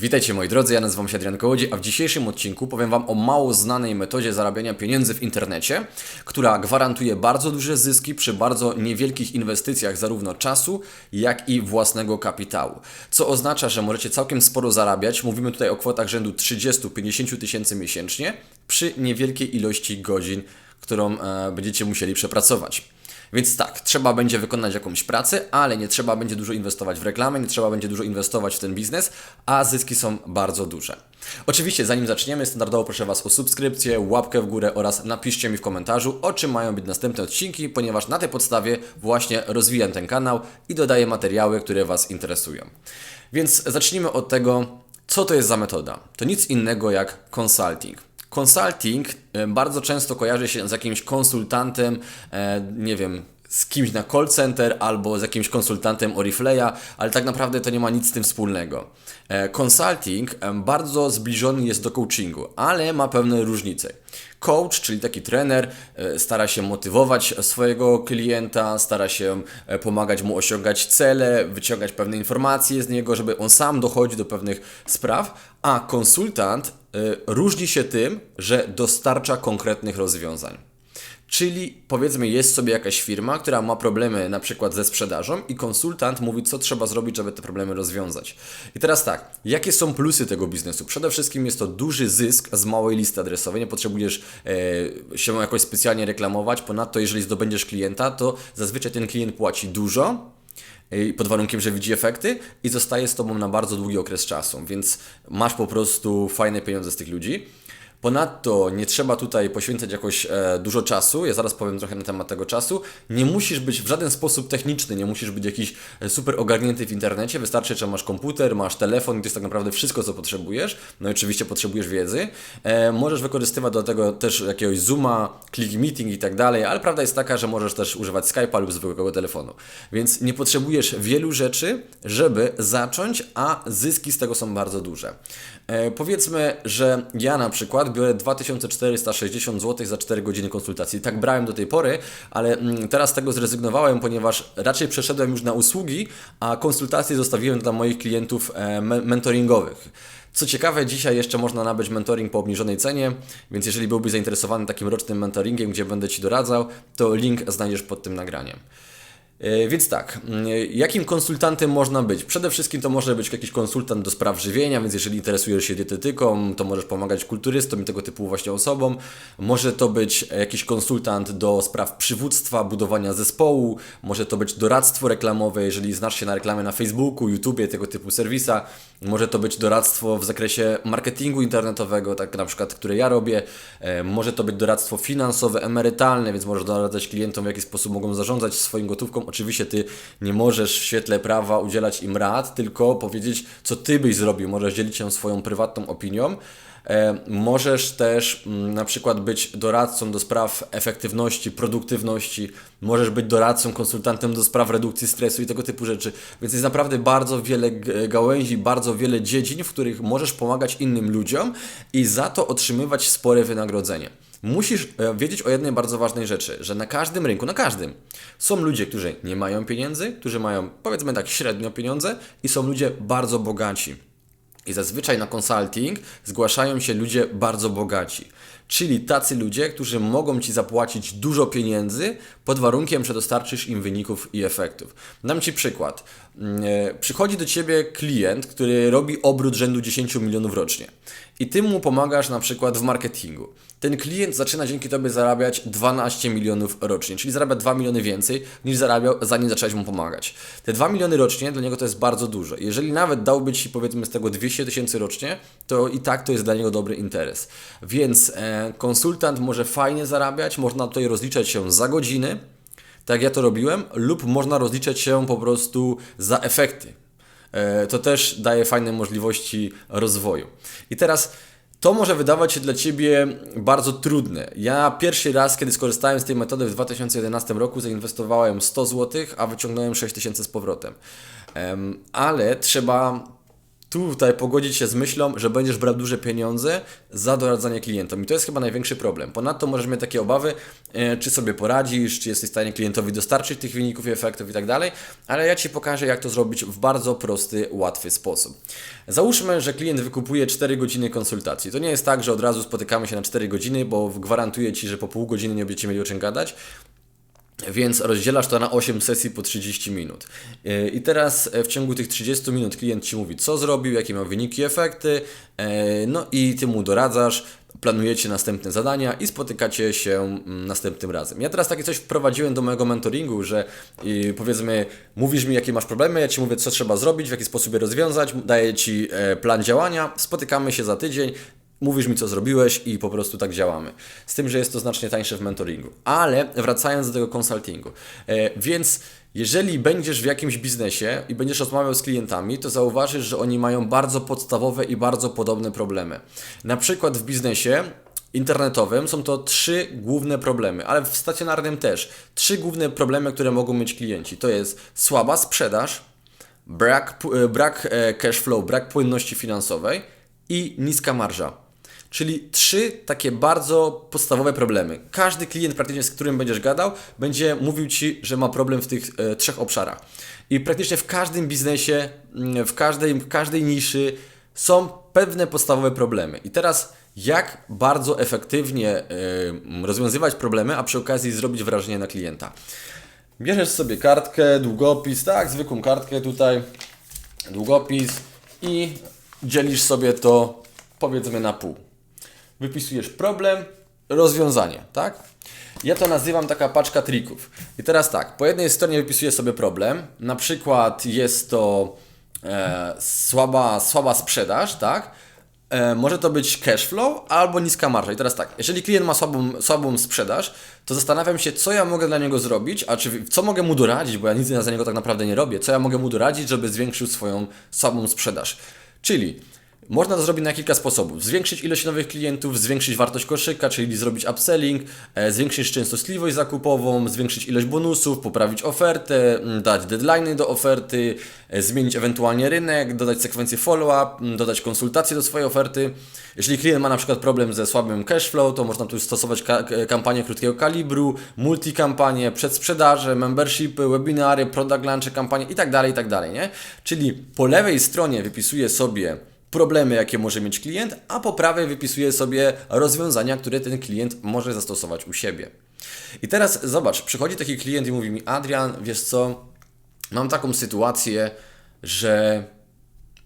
Witajcie moi drodzy, ja nazywam się Adrian Kołodzi, a w dzisiejszym odcinku powiem Wam o mało znanej metodzie zarabiania pieniędzy w internecie, która gwarantuje bardzo duże zyski przy bardzo niewielkich inwestycjach zarówno czasu, jak i własnego kapitału. Co oznacza, że możecie całkiem sporo zarabiać, mówimy tutaj o kwotach rzędu 30-50 tysięcy miesięcznie przy niewielkiej ilości godzin, którą e, będziecie musieli przepracować. Więc tak, trzeba będzie wykonać jakąś pracę, ale nie trzeba będzie dużo inwestować w reklamę, nie trzeba będzie dużo inwestować w ten biznes, a zyski są bardzo duże. Oczywiście, zanim zaczniemy, standardowo proszę Was o subskrypcję, łapkę w górę oraz napiszcie mi w komentarzu, o czym mają być następne odcinki, ponieważ na tej podstawie właśnie rozwijam ten kanał i dodaję materiały, które Was interesują. Więc zacznijmy od tego, co to jest za metoda. To nic innego jak consulting. Consulting e, bardzo często kojarzy się z jakimś konsultantem, e, nie wiem, z kimś na call center albo z jakimś konsultantem Orifleja, ale tak naprawdę to nie ma nic z tym wspólnego. E, Consulting bardzo zbliżony jest do coachingu, ale ma pewne różnice. Coach, czyli taki trener, stara się motywować swojego klienta, stara się pomagać mu osiągać cele, wyciągać pewne informacje z niego, żeby on sam dochodził do pewnych spraw, a konsultant różni się tym, że dostarcza konkretnych rozwiązań. Czyli powiedzmy, jest sobie jakaś firma, która ma problemy na przykład ze sprzedażą i konsultant mówi, co trzeba zrobić, żeby te problemy rozwiązać. I teraz tak, jakie są plusy tego biznesu? Przede wszystkim jest to duży zysk z małej listy adresowej, nie potrzebujesz e, się jakoś specjalnie reklamować. Ponadto, jeżeli zdobędziesz klienta, to zazwyczaj ten klient płaci dużo, pod warunkiem, że widzi efekty i zostaje z Tobą na bardzo długi okres czasu, więc masz po prostu fajne pieniądze z tych ludzi. Ponadto nie trzeba tutaj poświęcać jakoś e, dużo czasu. Ja zaraz powiem trochę na temat tego czasu. Nie musisz być w żaden sposób techniczny, nie musisz być jakiś e, super ogarnięty w internecie. Wystarczy, że masz komputer, masz telefon i to jest tak naprawdę wszystko, co potrzebujesz. No i oczywiście potrzebujesz wiedzy. E, możesz wykorzystywać do tego też jakiegoś Zooma, Click Meeting i tak dalej, ale prawda jest taka, że możesz też używać Skype'a lub zwykłego telefonu. Więc nie potrzebujesz wielu rzeczy, żeby zacząć, a zyski z tego są bardzo duże. E, powiedzmy, że ja na przykład biorę 2460 zł za 4 godziny konsultacji. Tak brałem do tej pory, ale mm, teraz z tego zrezygnowałem, ponieważ raczej przeszedłem już na usługi, a konsultacje zostawiłem dla moich klientów e, mentoringowych. Co ciekawe, dzisiaj jeszcze można nabyć mentoring po obniżonej cenie, więc jeżeli byłbyś zainteresowany takim rocznym mentoringiem, gdzie będę Ci doradzał, to link znajdziesz pod tym nagraniem. E, więc tak, e, jakim konsultantem można być? Przede wszystkim to może być jakiś konsultant do spraw żywienia, więc jeżeli interesujesz się dietetyką, to możesz pomagać kulturystom i tego typu właśnie osobom. Może to być jakiś konsultant do spraw przywództwa, budowania zespołu, może to być doradztwo reklamowe, jeżeli znasz się na reklamie na Facebooku, YouTubie, tego typu serwisa. Może to być doradztwo w zakresie marketingu internetowego, tak na przykład, które ja robię. E, może to być doradztwo finansowe, emerytalne, więc możesz doradzać klientom, w jaki sposób mogą zarządzać swoim gotówką Oczywiście ty nie możesz w świetle prawa udzielać im rad, tylko powiedzieć, co ty byś zrobił. Możesz dzielić się swoją prywatną opinią. E, możesz też mm, na przykład być doradcą do spraw efektywności, produktywności, możesz być doradcą, konsultantem do spraw redukcji stresu i tego typu rzeczy. Więc jest naprawdę bardzo wiele gałęzi, bardzo wiele dziedzin, w których możesz pomagać innym ludziom i za to otrzymywać spore wynagrodzenie. Musisz e, wiedzieć o jednej bardzo ważnej rzeczy, że na każdym rynku, na każdym, są ludzie, którzy nie mają pieniędzy, którzy mają powiedzmy tak średnio pieniądze i są ludzie bardzo bogaci. I zazwyczaj na consulting zgłaszają się ludzie bardzo bogaci. Czyli tacy ludzie, którzy mogą Ci zapłacić dużo pieniędzy pod warunkiem, że dostarczysz im wyników i efektów. Dam Ci przykład. Mm, e, przychodzi do Ciebie klient, który robi obrót rzędu 10 milionów rocznie i Ty mu pomagasz na przykład w marketingu. Ten klient zaczyna dzięki Tobie zarabiać 12 milionów rocznie, czyli zarabia 2 miliony więcej niż zarabiał zanim zacząłeś mu pomagać. Te 2 miliony rocznie dla niego to jest bardzo dużo. Jeżeli nawet dałby Ci powiedzmy z tego 200 tysięcy rocznie, to i tak to jest dla niego dobry interes. Więc e, konsultant może fajnie zarabiać, można tutaj rozliczać się za godziny, tak ja to robiłem, lub można rozliczać się po prostu za efekty. E, to też daje fajne możliwości rozwoju. I teraz to może wydawać się dla Ciebie bardzo trudne. Ja pierwszy raz, kiedy skorzystałem z tej metody w 2011 roku, zainwestowałem 100 zł, a wyciągnąłem 6000 z powrotem. Ale trzeba tutaj pogodzić się z myślą, że będziesz brał duże pieniądze za doradzanie klientom. I to jest chyba największy problem. Ponadto możesz mieć takie obawy, e, czy sobie poradzisz, czy jesteś w stanie klientowi dostarczyć tych wyników i efektów i tak dalej, ale ja Ci pokażę, jak to zrobić w bardzo prosty, łatwy sposób. Załóżmy, że klient wykupuje 4 godziny konsultacji. To nie jest tak, że od razu spotykamy się na 4 godziny, bo gwarantuję Ci, że po pół godziny nie będziecie mieli o czym gadać. Więc rozdzielasz to na 8 sesji po 30 minut. Yy, I teraz e, w ciągu tych 30 minut klient Ci mówi, co zrobił, jakie miał wyniki, efekty, e, no i Ty mu doradzasz, planujecie następne zadania i spotykacie się mm, następnym razem. Ja teraz takie coś wprowadziłem do mojego mentoringu, że powiedzmy, mówisz mi, jakie masz problemy, ja Ci mówię, co trzeba zrobić, w jaki sposób je rozwiązać, daję Ci e, plan działania, spotykamy się za tydzień, Mówisz mi, co zrobiłeś i po prostu tak działamy. Z tym, że jest to znacznie tańsze w mentoringu. Ale wracając do tego konsultingu. E, więc jeżeli będziesz w jakimś biznesie i będziesz rozmawiał z klientami, to zauważysz, że oni mają bardzo podstawowe i bardzo podobne problemy. Na przykład w biznesie internetowym są to trzy główne problemy, ale w stacjonarnym też. Trzy główne problemy, które mogą mieć klienci. To jest słaba sprzedaż, brak, e, brak e, cash flow, brak płynności finansowej i niska marża. Czyli trzy takie bardzo podstawowe problemy. Każdy klient, praktycznie z którym będziesz gadał, będzie mówił ci, że ma problem w tych e, trzech obszarach. I praktycznie w każdym biznesie, mm, w każdej, w każdej niszy są pewne podstawowe problemy. I teraz, jak bardzo efektywnie e, rozwiązywać problemy, a przy okazji zrobić wrażenie na klienta. Bierzesz sobie kartkę, długopis, tak, zwykłą kartkę tutaj, długopis i dzielisz sobie to powiedzmy na pół wypisujesz problem, rozwiązanie, tak? Ja to nazywam taka paczka trików. I teraz tak, po jednej stronie wypisuję sobie problem, na przykład jest to e, słaba, słaba sprzedaż, tak? E, może to być cash flow albo niska marża. I teraz tak, jeżeli klient ma słabą, słabą sprzedaż, to zastanawiam się, co ja mogę dla niego zrobić, a czy co mogę mu doradzić, bo ja nic za niego tak naprawdę nie robię, co ja mogę mu doradzić, żeby zwiększył swoją słabą sprzedaż. Czyli można to zrobić na kilka sposobów. Zwiększyć ilość nowych klientów, zwiększyć wartość koszyka, czyli zrobić upselling, e, zwiększyć częstotliwość zakupową, zwiększyć ilość bonusów, poprawić ofertę, dać deadlines do oferty, e, zmienić ewentualnie rynek, dodać sekwencję follow-up, dodać konsultacje do swojej oferty. Jeżeli klient ma na przykład problem ze słabym cashflow, to można tu stosować k- kampanię krótkiego kalibru, multikampanie, przedsprzedaże, membershipy, webinary, product launche, kampanie i tak dalej, i tak nie? Czyli po lewej stronie wypisuję sobie problemy, jakie może mieć klient, a po prawej wypisuję sobie rozwiązania, które ten klient może zastosować u siebie. I teraz zobacz, przychodzi taki klient i mówi mi: Adrian, wiesz co, mam taką sytuację, że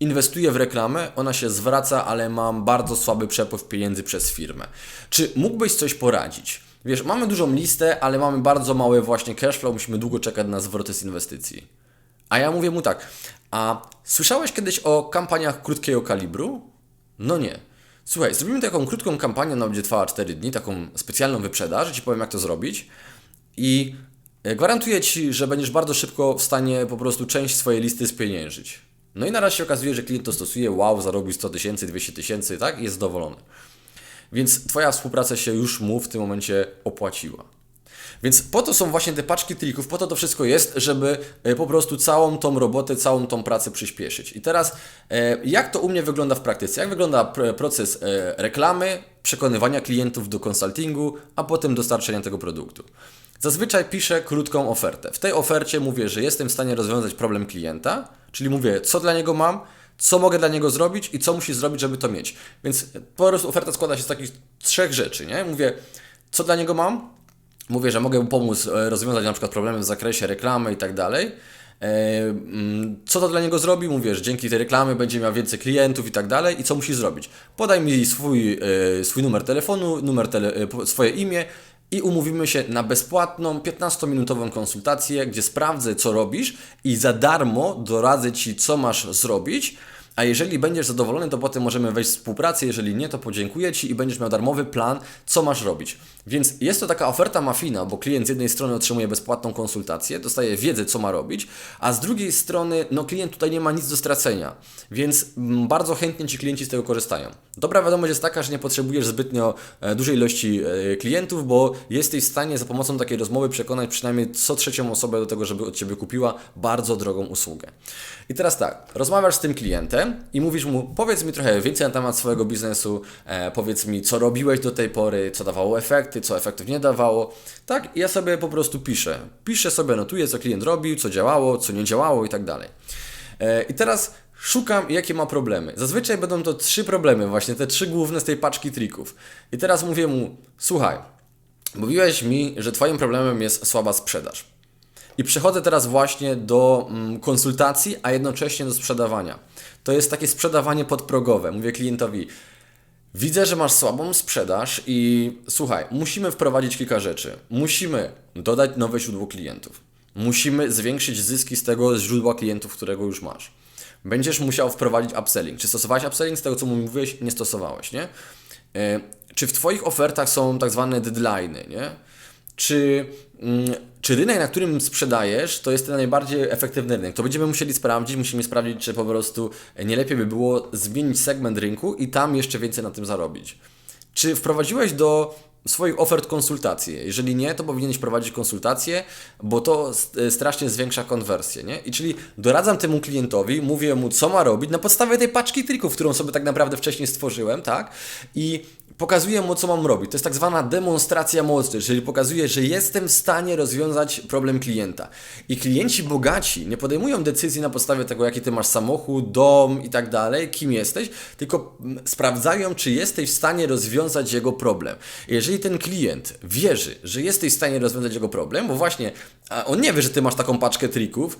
inwestuję w reklamę, ona się zwraca, ale mam bardzo słaby przepływ pieniędzy przez firmę. Czy mógłbyś coś poradzić? Wiesz, mamy dużą listę, ale mamy bardzo mały właśnie cashflow, musimy długo czekać na zwroty z inwestycji. A ja mówię mu tak, a słyszałeś kiedyś o kampaniach krótkiego kalibru? No nie. Słuchaj, zrobimy taką krótką kampanię, ona będzie trwała 4 dni, taką specjalną wyprzedaż, Ci powiem jak to zrobić i e, gwarantuję Ci, że będziesz bardzo szybko w stanie po prostu część swojej listy spieniężyć. No i na razie się okazuje, że klient to stosuje, wow, zarobił 100 tysięcy, 200 tysięcy, tak? I jest zadowolony. Więc Twoja współpraca się już mu w tym momencie opłaciła. Więc po to są właśnie te paczki trików, po to to wszystko jest, żeby e, po prostu całą tą robotę, całą tą pracę przyspieszyć. I teraz, e, jak to u mnie wygląda w praktyce? Jak wygląda pr- proces e, reklamy, przekonywania klientów do konsultingu, a potem dostarczenia tego produktu? Zazwyczaj piszę krótką ofertę. W tej ofercie mówię, że jestem w stanie rozwiązać problem klienta, czyli mówię, co dla niego mam, co mogę dla niego zrobić i co musi zrobić, żeby to mieć. Więc po prostu oferta składa się z takich trzech rzeczy, nie? Mówię, co dla niego mam, mówię, że mogę mu pomóc e, rozwiązać na przykład problemy w zakresie reklamy i tak dalej. E, mm, Co to dla niego zrobi? Mówię, że dzięki tej reklamy będzie miał więcej klientów i tak dalej. I co musi zrobić? Podaj mi swój, e, swój numer telefonu, numer tele, swoje imię i umówimy się na bezpłatną 15-minutową konsultację, gdzie sprawdzę, co robisz i za darmo doradzę Ci, co masz zrobić. A jeżeli będziesz zadowolony, to potem możemy wejść w współpracę. Jeżeli nie, to podziękuję Ci i będziesz miał darmowy plan, co masz robić. Więc jest to taka oferta mafina, bo klient z jednej strony otrzymuje bezpłatną konsultację, dostaje wiedzę, co ma robić, a z drugiej strony, no klient tutaj nie ma nic do stracenia. Więc mm, bardzo chętnie Ci klienci z tego korzystają. Dobra wiadomość jest taka, że nie potrzebujesz zbytnio e, dużej ilości e, klientów, bo jesteś w stanie za pomocą takiej rozmowy przekonać przynajmniej co trzecią osobę do tego, żeby od Ciebie kupiła bardzo drogą usługę. I teraz tak, rozmawiasz z tym klientem, i mówisz mu, powiedz mi trochę więcej na temat swojego biznesu, e, powiedz mi, co robiłeś do tej pory, co dawało efekty, co efektów nie dawało. Tak, ja sobie po prostu piszę. Piszę sobie, notuję, co klient robił, co działało, co nie działało i tak dalej. E, I teraz szukam, jakie ma problemy. Zazwyczaj będą to trzy problemy, właśnie te trzy główne z tej paczki trików. I teraz mówię mu, słuchaj, mówiłeś mi, że Twoim problemem jest słaba sprzedaż. I przechodzę teraz właśnie do mm, konsultacji, a jednocześnie do sprzedawania. To jest takie sprzedawanie podprogowe. Mówię klientowi, widzę, że masz słabą sprzedaż i słuchaj, musimy wprowadzić kilka rzeczy. Musimy dodać nowe źródło klientów. Musimy zwiększyć zyski z tego źródła klientów, którego już masz. Będziesz musiał wprowadzić upselling. Czy stosowałeś upselling? Z tego, co mówiłeś, nie stosowałeś, nie? E, Czy w Twoich ofertach są tak zwane deadlines, nie? Czy, mm, czy rynek, na którym sprzedajesz, to jest ten najbardziej efektywny rynek? To będziemy musieli sprawdzić, musimy sprawdzić, czy po prostu nie lepiej by było zmienić segment rynku i tam jeszcze więcej na tym zarobić. Czy wprowadziłeś do swoich ofert konsultacje? Jeżeli nie, to powinieneś prowadzić konsultacje, bo to s- strasznie zwiększa konwersję, nie? I czyli doradzam temu klientowi, mówię mu, co ma robić na podstawie tej paczki trików, którą sobie tak naprawdę wcześniej stworzyłem, tak? I pokazuję mu, co mam robić. To jest tak zwana demonstracja mocy, czyli pokazuję, że jestem w stanie rozwiązać problem klienta. I klienci bogaci nie podejmują decyzji na podstawie tego, jaki ty masz samochód, dom i tak dalej, kim jesteś, tylko mm, sprawdzają, czy jesteś w stanie rozwiązać jego problem. Jeżeli ten klient wierzy, że jesteś w stanie rozwiązać jego problem, bo właśnie on nie wie, że ty masz taką paczkę trików,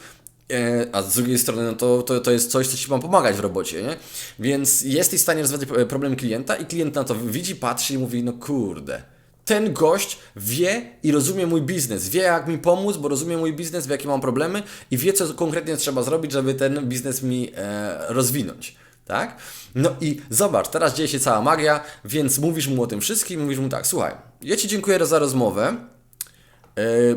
A z drugiej strony, no to, to, to jest coś, co Ci ma pomagać w robocie, nie? Więc jesteś w stanie rozwiązać e, problem klienta i klient na to widzi, patrzy i mówi, no kurde, ten gość wie i rozumie mój biznes, wie jak mi pomóc, bo rozumie mój biznes, wie jakie mam problemy i wie, co konkretnie trzeba zrobić, żeby ten biznes mi e, rozwinąć. Tak? No i zobacz, teraz dzieje się cała magia, więc mówisz mu o tym wszystkim, mówisz mu tak, słuchaj, ja Ci dziękuję za rozmowę,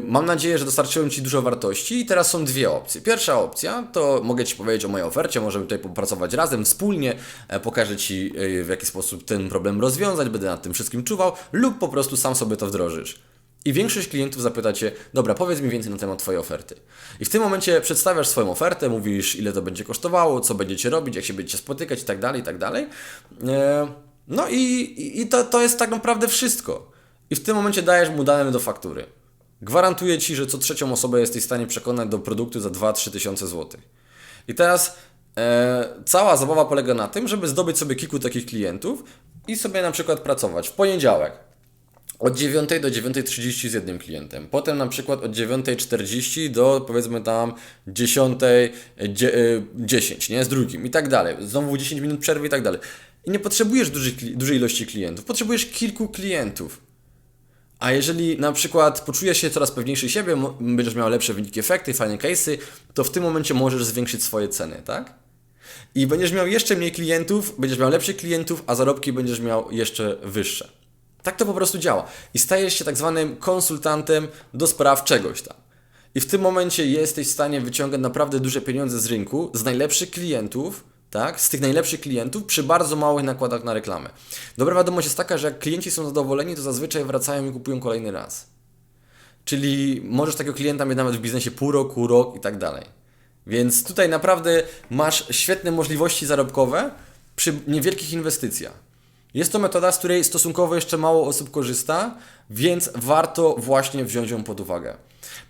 Mam nadzieję, że dostarczyłem Ci dużo wartości i teraz są dwie opcje. Pierwsza opcja to mogę Ci powiedzieć o mojej ofercie, możemy tutaj popracować razem, wspólnie, e, pokażę Ci e, w jaki sposób ten problem rozwiązać, będę nad tym wszystkim czuwał lub po prostu sam sobie to wdrożysz. I większość klientów zapyta Cię, dobra, powiedz mi więcej na temat Twojej oferty. I w tym momencie przedstawiasz swoją ofertę, mówisz ile to będzie kosztowało, co będziecie robić, jak się będziecie spotykać i tak dalej, i tak. E, No i- i to, to jest tak naprawdę wszystko. I w tym momencie dajesz mu dane do faktury. Gwarantuję Ci, że co trzecią osobę jesteś w stanie przekonać do produktu za 2-3 tysiące złotych. I teraz e, cała zabawa polega na tym, żeby zdobyć sobie kilku takich klientów i sobie na przykład pracować w poniedziałek od 9 do 9.30 z jednym klientem, potem na przykład od 9.40 do powiedzmy tam 10, dzie- e, 10, nie? Z drugim i tak dalej. Znowu 10 minut przerwy i tak dalej. I nie potrzebujesz dużej, dużej ilości klientów, potrzebujesz kilku klientów. A jeżeli na przykład poczujesz się coraz pewniejszy siebie, będziesz miał lepsze wyniki, efekty, fajne case'y, to w tym momencie możesz zwiększyć swoje ceny, tak? I będziesz miał jeszcze mniej klientów, będziesz miał lepszych klientów, a zarobki będziesz miał jeszcze wyższe. Tak to po prostu działa. I stajesz się tak zwanym konsultantem do spraw czegoś tam. I w tym momencie jesteś w stanie wyciągać naprawdę duże pieniądze z rynku, z najlepszych klientów, tak? Z tych najlepszych klientów przy bardzo małych nakładach na reklamę. Dobra wiadomość jest taka, że jak klienci są zadowoleni, to zazwyczaj wracają i kupują kolejny raz. Czyli możesz takiego klienta mieć nawet w biznesie pół roku, rok i tak dalej. Więc tutaj naprawdę masz świetne możliwości zarobkowe przy niewielkich inwestycjach. Jest to metoda, z której stosunkowo jeszcze mało osób korzysta, więc warto właśnie wziąć ją pod uwagę.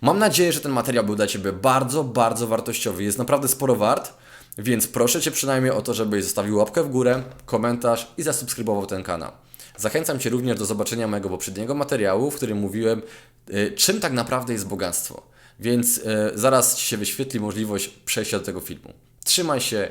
Mam nadzieję, że ten materiał był dla Ciebie bardzo, bardzo wartościowy. Jest naprawdę sporo wart, więc proszę Cię przynajmniej o to, żebyś zostawił łapkę w górę, komentarz i zasubskrybował ten kanał. Zachęcam Cię również do zobaczenia mojego poprzedniego materiału, w którym mówiłem, y, czym tak naprawdę jest bogactwo. Więc y, zaraz Ci się wyświetli możliwość przejścia do tego filmu. Trzymaj się,